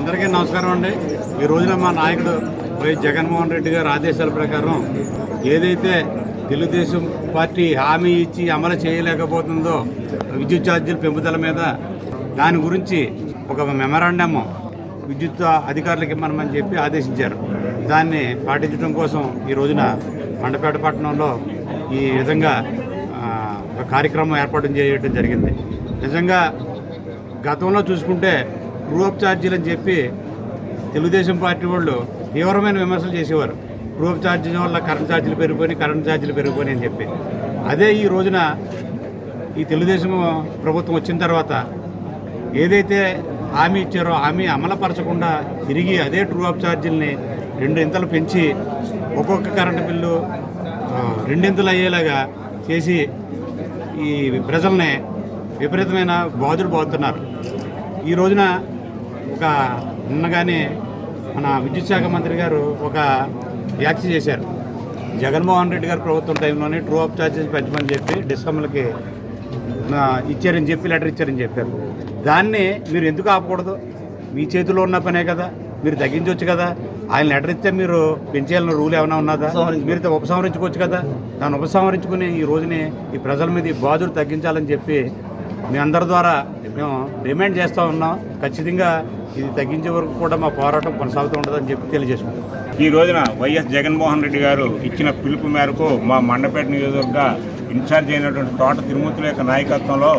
అందరికీ నమస్కారం అండి. ఈ రోజున మా నాయకుడు వైఎస్ జగన్మోహన్ రెడ్డి గారు ఆదేశాల ప్రకారం ఏదైతే తెలుగుదేశం పార్టీ హామీ ఇచ్చి అమలు చేయలేకపోతుందో విద్యుత్ ఛార్జీల పెంపుదల మీద దాని గురించి ఒక మెమరాండమ్ విద్యుత్ అధికారులకు ఇమ్మనమని చెప్పి ఆదేశించారు. దాన్ని పాటించడం కోసం ఈ రోజున మండపేట పట్టణంలో ఈ విధంగా ఒక కార్యక్రమం ఏర్పాటు చేయడం జరిగింది. నిజంగా గతంలో చూసుకుంటే ట్రూ ఛార్జీలు అని చెప్పి తెలుగుదేశం పార్టీ వాళ్ళు తీవ్రమైన విమర్శలు చేసేవారు. ట్రూ ఛార్జీల వల్ల కరెంట్ ఛార్జీలు పెరిగిపోయి కరెంట్ ఛార్జీలు పెరిగిపోయి అని చెప్పి. అదే ఈ రోజున ఈ తెలుగుదేశం ప్రభుత్వం వచ్చిన తర్వాత ఏదైతే హామీ ఇచ్చారో హామీ అమలుపరచకుండా తిరిగి అదే ట్రూ అప్ ఛార్జీలని రెండు ఇంతలు పెంచి ఒక్కొక్క కరెంటు బిల్లు రెండింతలు అయ్యేలాగా చేసి ఈ ప్రజల్ని విపరీతమైన బాధుడు పోతున్నారు. ఈ రోజున ఒక నిన్నగానే మన విద్యుత్ శాఖ మంత్రి గారు ఒక వ్యాఖ్య చేశారు. జగన్మోహన్ రెడ్డి గారు ప్రభుత్వం టైంలోనే ట్రూ అప్ ఛార్జెస్ పెంచమని చెప్పి డిస్కమ్లకి ఇచ్చారని చెప్పి లెటర్ ఇచ్చారని చెప్పారు. దాన్ని మీరు ఎందుకు ఆపకూడదు? మీ చేతిలో ఉన్న పనే కదా మీరు తగ్గించవచ్చు కదా. ఆయన లెటర్ ఇస్తే మీరు పెంచేయాలన్న రూల్ ఏమైనా ఉన్నదా? మీరు ఉపసంహరించుకోవచ్చు కదా. దాన్ని ఉపసంహరించుకుని ఈ రోజుని ఈ ప్రజల మీద ఈ బాధలు తగ్గించాలని చెప్పి మీ అందరి ద్వారా మేము డిమాండ్ చేస్తూ ఉన్నాం. ఖచ్చితంగా ఇది తగ్గించే వరకు కూడా మా పోరాటం కొనసాగుతూ ఉంటుందని చెప్పి తెలియజేసుకుంటాం ఈ రోజున వైఎస్ జగన్మోహన్ రెడ్డి గారు ఇచ్చిన పిలుపు మేరకు మా మండపేట నియోజకవర్గ ఇన్ఛార్జ్ అయినటువంటి తోట తిరుమతుల యొక్క నాయకత్వంలో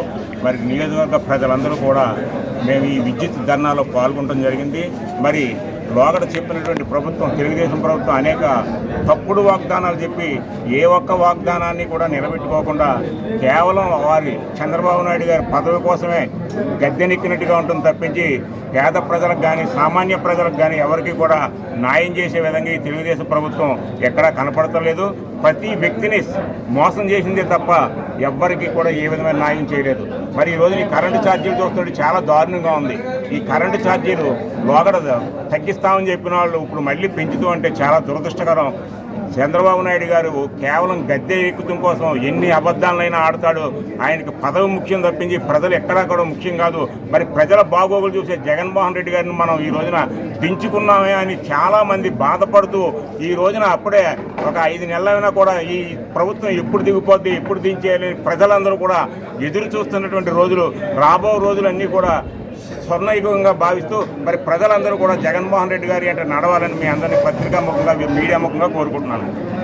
మరి నియోజకవర్గ ప్రజలందరూ కూడా మేము ఈ విద్యుత్ ధర్నాలో పాల్గొనడం జరిగింది. మరి లోగడ చెప్పినటువంటి ప్రభుత్వం తెలుగుదేశం ప్రభుత్వం అనేక తప్పుడు వాగ్దానాలు చెప్పి ఏ ఒక్క వాగ్దానాన్ని కూడా నిలబెట్టుకోకుండా కేవలం వారి చంద్రబాబు నాయుడు గారి పదవి కోసమే గద్దెనెక్కినట్టుగా ఉంటుంది తప్పించి పేద ప్రజలకు కానీ సామాన్య ప్రజలకు కానీ ఎవరికి కూడా న్యాయం చేసే విధంగా ఈ తెలుగుదేశం ప్రభుత్వం ఎక్కడా కనపడతలేదు ప్రతి వ్యక్తిని మోసం చేసిందే తప్ప ఎవ్వరికి కూడా ఏ విధమైన న్యాయం చేయలేదు. మరి ఈ ఈ కరెంటు ఛార్జీలు చూస్తుంటే చాలా దారుణంగా ఉంది. ఈ కరెంటు ఛార్జీలు లోగడ తగ్గిస్తామని చెప్పిన వాళ్ళు ఇప్పుడు మళ్ళీ పెంచుతూ అంటే చాలా దురదృష్టకరం. చంద్రబాబు నాయుడు గారు కేవలం గద్దె ఎక్కుతం కోసం ఎన్ని అబద్ధాలైనా ఆడతాడు. ఆయనకి పదవి ముఖ్యం తప్పించి ప్రజలు ఎక్కడా కూడా ముఖ్యం కాదు. మరి ప్రజల బాగోగులు చూసే జగన్మోహన్ రెడ్డి గారిని మనం ఈ రోజున దించుకున్నామే అని చాలామంది బాధపడుతూ ఈ రోజున అప్పుడే ఒక ఐదు నెలలైనా కూడా ఈ ప్రభుత్వం ఎప్పుడు దిగిపోద్ది ఎప్పుడు దించేయాలి ప్రజలందరూ కూడా ఎదురు చూస్తున్నటువంటి రోజులు. రాబో రోజులన్నీ కూడా స్వర్ణయుగంగా భావిస్తూ మరి ప్రజలందరూ కూడా జగన్మోహన్ రెడ్డి గారి అంటే నడవాలని మీ అందరినీ పత్రికా ముఖంగా మీడియా ముఖంగా కోరుకుంటున్నాను.